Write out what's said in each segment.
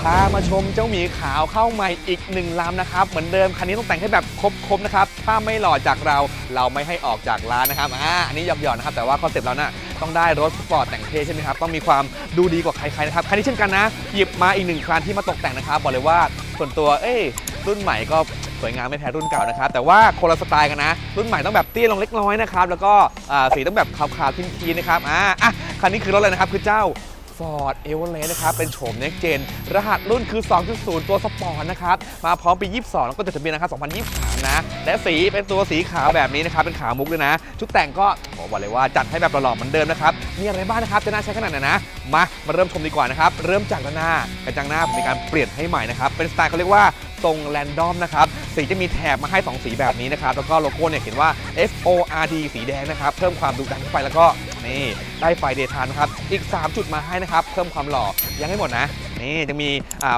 พามาชมเจ้าหมีขาวเข้าใหม่อีกหนึ่งลำนะครับ เหมือนเดิมคันนี้ต้องแต่งให้แบบครบๆนะครับ ถ้าไม่หล่อจากเราเราไม่ให้ออกจากร้านนะครับอ่าอันนี้หยอกๆนะครับ แต่ว่าคอนเซ็ปต์เราน่ะต้องได้รถสปอร์ตแต่งเท่ใช่ไหมครับ ต้องมีความดูดีกว่าใครๆนะครับคันนี้เช่นกันนะ หยิบมาอีกหนึ่งคันที่มาตกแต่งนะครับบอกเลยว่าส่วนตัวเอ้ยรุ่นใหม่ก็สวยงามไม่แพ้รุ่นเก่านะครับ แต่ว่าคนละสไตล์กันนะ รุ่นใหม่ต้องแบบเตี้ยลงเล็กน้อยนะครับ แล้วก็สีต้องแบบขาวๆทีนๆนะครับอ่าอะคันนี้คือรถอะไรนะครับ คือเจ้า Ford e v e r e s t นะครับ เป็นโฉม Next Gen รหัสรุ่นคือ 2.0 ตัวสปอร์ตนะครับ มาพร้อมปี 22 แล้วก็จดทะเบียนนะครับ2023 นะ และสีเป็นตัวสีขาวแบบนี้นะครับ เป็นขาวมุกด้วยนะ ชุดแต่งก็ขอบอกเลยว่าจัดให้แบบหล่อๆเหมือนเดิมนะครับ มีอะไรบ้างนะครับ จะน่าใช้ขนาดไหนนะ มา มาเริ่มชมดีกว่านะครับ เริ่มจากด้านหน้ากระจังหน้าผมมีการเปลี่ยนให้ใหม่นะครับ เป็นสไตล์เขาเรียกว่าทรงแรนดอมนะครับ สีจะมีแถบมาให้ 2 สีแบบนี้นะครับ แล้วก็โลโก้เนี่ยเขียนว่า F O R D สีแดงนะครับ เพิ่มความดุดันเข้าไปแล้วก็นี่ได้ไฟเดย์ทานนะครับ อีก 3 จุดมาให้นะครับ เพิ่มความหล่อยังไม่หมดนะ นี่จะมี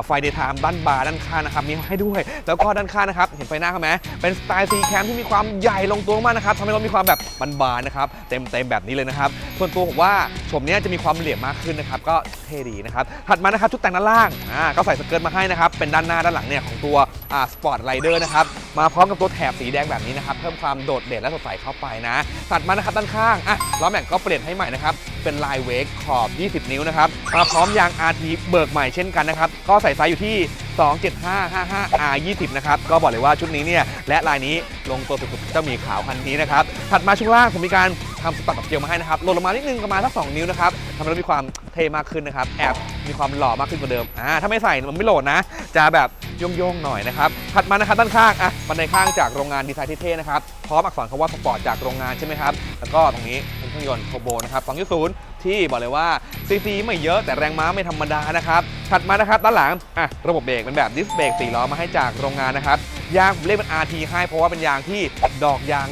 ไฟเดย์ไทม์ด้านบาร์ด้านข้างนะครับมีให้ด้วย แล้วก็ด้านข้างนะครับเห็นไฟหน้าเขาไหมเป็นสไตล์ซีแคมที่มีความใหญ่ลงตัวมากนะครับทำให้รถมีความแบบบานๆนะครับเต็มเต็มๆแบบนี้เลยนะครับส่วนตัวผมว่าโฉมเนี้ยจะมีความเหลี่ยมมากขึ้นนะครับก็เท่ดีนะครับถัดมานะครับชุดแต่งด้านล่างอ่าก็ใส่สเกิร์ตมาให้นะครับเป็นด้านหน้าด้านหลังเนี่ยของตัวอ่าสปอร์ตไรเดอร์นะครับมาพร้อมกับตัวแถบสีแดงแบบนี้นะครับเพิ่มความโดดเด่นและสดใสเข้าไปนะถัดมานะครับด้านข้างอะล้อแม็กก็เปลี่ยนให้ใหม่นะครับ เป็นลายเวกขอบ 20 นิ้วนะครับมาพร้อมยาง RT เบิกใหม่เช่นกันนะครับ ก็ใส่ไซส์อยู่ที่ 27555 R 20 นะครับ ก็บอกเลยว่าชุดนี้เนี่ยและลายนี้ลงตัวสุดๆเจ้าหมีขาวคันนี้นะครับ ถัดมาช่วงล่างผมมีการทำสตัดกับเกลียวมาให้นะครับลดลงมานิดนึงประมาณสัก 2 นิ้วนะครับทำให้เรามีความเท่มากขึ้นนะครับ แอบมีความหล่อมากขึ้นกว่าเดิมอ่าถ้าไม่ใส่มันไม่โหลดนะ จะแบบ โยงๆหน่อยนะครับถัดมานะครับด้านข้างอะบันไดข้างจากโรงงานดีไซน์เท่ๆนะครับพร้อมอักษรคำว่าสปอร์ตจากโรงงานใช่ไหมครับแล้วก็ตรงนี้เป็นเครื่องยนต์โทโบนะครับ2.0 ที่บอกเลยว่าซีซีไม่เยอะแต่แรงม้าไม่ธรรมดานะครับถัดมานะครับด้านหลังอะระบบเบรกเป็นแบบดิสเบรก4ล้อมาให้จากโรงงานนะครับยางผมเรียกเป็น RT ให้เพราะว่าเป็นยางที่ดอกยาง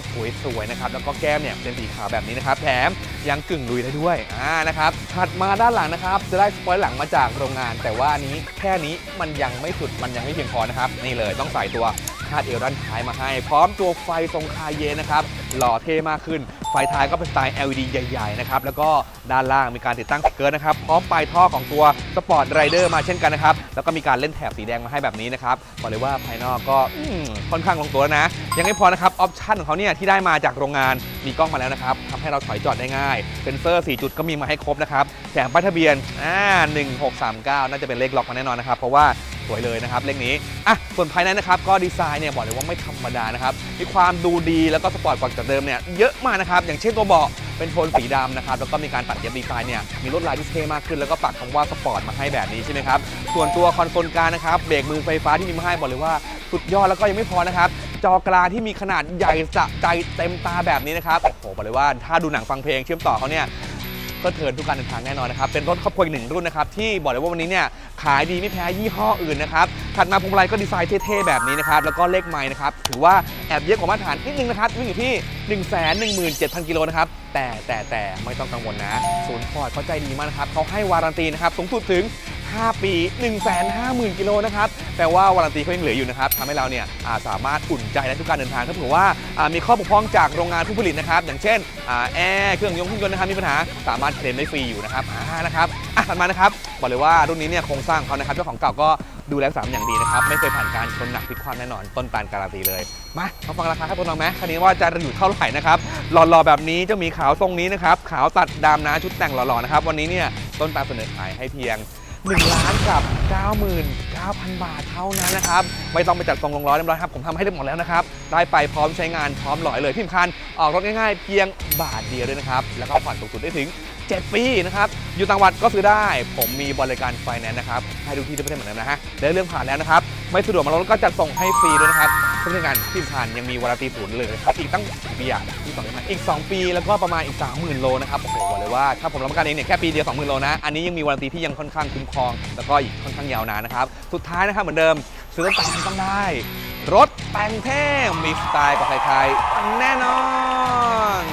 สวยๆนะครับแล้วก็แก้มเนี่ยเป็นสีขาวแบบนี้นะครับแถม ยังกึ่งลุยได้ด้วยอ่านะครับถัดมาด้านหลังนะครับ จะได้สปอยล์หลังมาจากโรงงาน แต่ว่าอันนี้แค่นี้มันยังไม่สุดมันยังไม่เพียงพอนะครับ นี่เลยต้องใส่ตัวคาดเอวด้านท้ายมาให้ พร้อมตัวไฟทรงคาเยนนะครับ หล่อเท่มากขึ้น ไฟท้ายก็เป็นสไตล์ LED ใหญ่ๆนะครับแล้วก็ด้านล่างมีการติดตั้งสเกิร์ตนะครับพร้อมปลายท่อของตัวสปอร์ตไรเดอร์มาเช่นกันนะครับแล้วก็มีการเล่นแถบสีแดงมาให้แบบนี้นะครับบอกเลยว่าภายนอกก็อืมค่อนข้างลงตัวแล้วนะ ยังไม่พอนะครับออปชั่นของเขาเนี่ยที่ได้มาจากโรงงานมีกล้องมาแล้วนะครับทำให้เราถอยจอดได้ง่ายเซนเซอร์ 4 จุดก็มีมาให้ครบนะครับแถมป้ายทะเบียนอ่า1639 น่าจะเป็นเลขล็อกมาแน่นอนนะครับเพราะว่า วยเลยนะครับเลขนี้อะส่วนภายในนะครับก็ดีไซน์เนี่ยบอกเลยว่าไม่ธรรมดานะครับมีความดูดีแล้วก็สปอร์ตกว่าจากเดิมเนี่ยเยอะมากนะครับอย่างเช่นตัวเบาะเป็นโทนสีดำนะครับแล้วก็มีการตัดเย็บดีไซน์เนี่ยมีลวดลายที่เท่มากขึ้นแล้วก็ปักคำว่าสปอร์ตมาให้แบบนี้ใช่ไหมครับส่วนตัวคอนโซลกลางนะครับเบรกมือไฟฟ้าที่มีมาให้บอกเลยว่าสุดยอดแล้วก็ยังไม่พอนะครับจอกลางที่มีขนาดใหญ่สะใจเต็มตาแบบนี้นะครับโอ้โหบอกเลยว่าถ้าดูหนังฟังเพลงเชื่อมต่อเขาเนี่ย ก็เทินทุกการเดินทางแน่นอนนะครับ เป็นรถครอบครัวอีกหนึ่งรุ่นนะครับ ที่บอกเลยว่าวันนี้เนี่ยขายดีไม่แพ้ยี่ห้ออื่นนะครับ ถัดมาพวงมาลัยก็ดีไซน์เท่ๆแบบนี้นะครับ แล้วก็เลขไม้นะครับ ถือว่าแอบเยอะกว่ามาตรฐานนิดนึงนะครับ วิ่งอยู่ที่ 1 1 7 0 0 0 กิโลนะครับ แต่แต่แต่ไม่ต้องกังวลนะ ศูนย์ฟอร์ดเขาใจดีมากนะครับเขาให้วารันตีนะครับ สูงสุดถึง 5 ปี 1 5 0 0 0 0 กิโลนะครับแปลว่าวารันตีเขายังเหลืออยู่นะครับทำให้เราเนี่ยอ่าสามารถอุ่นใจในทุกการเดินทางถ้าเผื่อว่าอ่ามีข้อบกพร่องจากโรงงานผู้ผลิตนะครับ อย่างเช่นอ่าแอร์เครื่องยนต์เครื่องยนต์นะครับมีปัญหาสามารถเคลมได้ฟรีอยู่นะครับอ่านะครับอะถัดมานะครับบอกเลยว่ารุ่นนี้เนี่ยโครงสร้างเขานะครับเจ้าของเก่าก็ดูแลรักษาอย่างดีนะครับไม่เคยผ่านการชนหนักพลิกคว่ำแน่นอนต้นตาลการันตีเลยมามาฟังราคาครับตัวน้องไหมคันนี้ว่าจะอยู่เท่าไหร่นะครับหล่อๆแบบนี้เจะมีขาวทรงนี้นะครับขาวตัดดำนะชุดแต่งหล่อๆนะครับวันนี้เนี่ยต้นตาลเสนอขายให้เพียง 1ล้านกับ99,000 บาทเท่านั้นนะครับ ไม่ต้องไปจัดทรงลงร้อยเรียบร้อยครับผมทำให้ได้หมดแล้วนะครับ ได้ไปพร้อมใช้งานพร้อมหลอยเลยที่สำคัญออกรถง่ายๆ เพียงบาทเดียวด้วยนะครับ แล้วก็ผ่อนสูงสุดได้ถึง 7 ปีนะครับ อยู่ต่างจังหวัดก็ซื้อได้ ผมมีบริการไฟแนนซ์นะครับ ให้ดูที่ได้ประเทศเหมือนกันนะฮะได้เรื่องผ่านแล้วนะครับ ไม่สะดวกมาลงก็จัดส่งให้ฟรีด้วยนะครับเช่นกันที่สำคัญยังมีวารันตีศูนย์เลยครับอีกตั้งกี่ปีอะที่สองอีก 2 ปีแล้วก็ประมาณอีก 30,000 โลนะครับโอ้โหบอกเลยว่าถ้าผมรับประกันเองเนี่ยแค่ปีเดียว20,000 โลนะอันนี้ยังมีวารันตีที่ยังค่อนข้างคุ้มครอง แล้วก็อีกค่อนข้างยาวนานนะครับสุดท้ายนะครับเหมือนเดิมซื้อต้นตาลต้องได้รถแต่งเท่มีสไตล์กว่าใครๆแน่นอน